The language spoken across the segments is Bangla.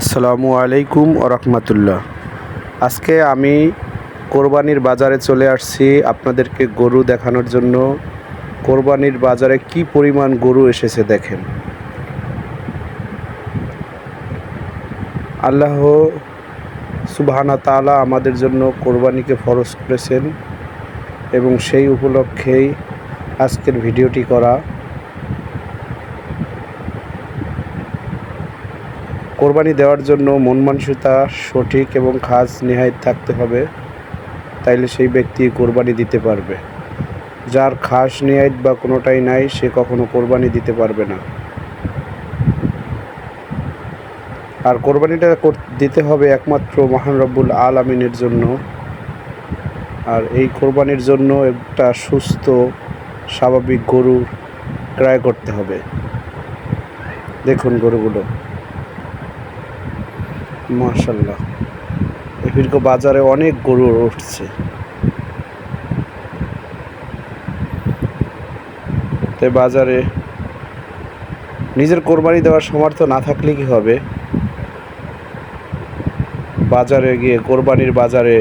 আসসালামু আলাইকুম রহমতুল্লাহ। আজকে আমি কোরবানির বাজারে চলে আসছি আপনাদেরকে গরু দেখানোর জন্য। কোরবানির বাজারে কি পরিমাণ গরু এসেছে দেখেন। আল্লাহ সুবহানা তাআলা আমাদের জন্য কোরবানিকে ফরজ করেছেন এবং সেই উপলক্ষেই আজকের ভিডিওটি করা। কোরবানি দেওয়ার জন্য মন মানসিকতা সঠিক এবং খাস নেহায়ত থাকতে হবে, তাইলে সেই ব্যক্তি কোরবানি দিতে পারবে। যার খাস নেহায়ত বা কোনোটাই নাই, সে কখনো কোরবানি দিতে পারবে না। আর কোরবানিটা কর- দিতে হবে একমাত্র মহান রব্বুল আলামিনের জন্য। আর এই কোরবানির জন্য একটা সুস্থ, স্বাভাবিক গরু ক্রয় করতে হবে। দেখুন গরুগুলো। মাশাল্লাহ এফিরক বাজারে অনেক গরু উঠছে। তাই বাজারে নিজের কোরবানি দেওয়ার সামর্থ্য না থাকলে কি হবে? বাজারে গিয়ে কোরবানির বাজারে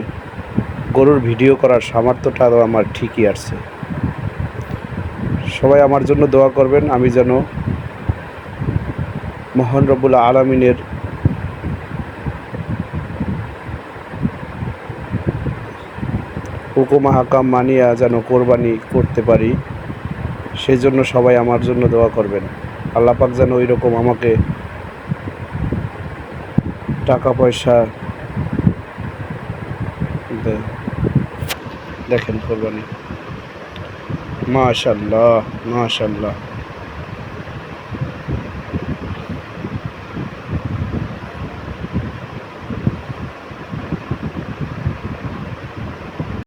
গরুর ভিডিও করার সামর্থ্যটা আমার ঠিকই আসছে সবাই আমার জন্য দোয়া করবেন, আমি যেন মহান রব্বুল আলমিনের হুকুম হাকাম মানিয়া যেন কোরবানি করতে পারি সেই জন্য সবাই আমার জন্য দোয়া করবেন। আল্লাপাক যেন ওই রকম আমাকে টাকা পয়সা। দেখেন কোরবানি। মাশাল্লাহ মাশাল্লাহ।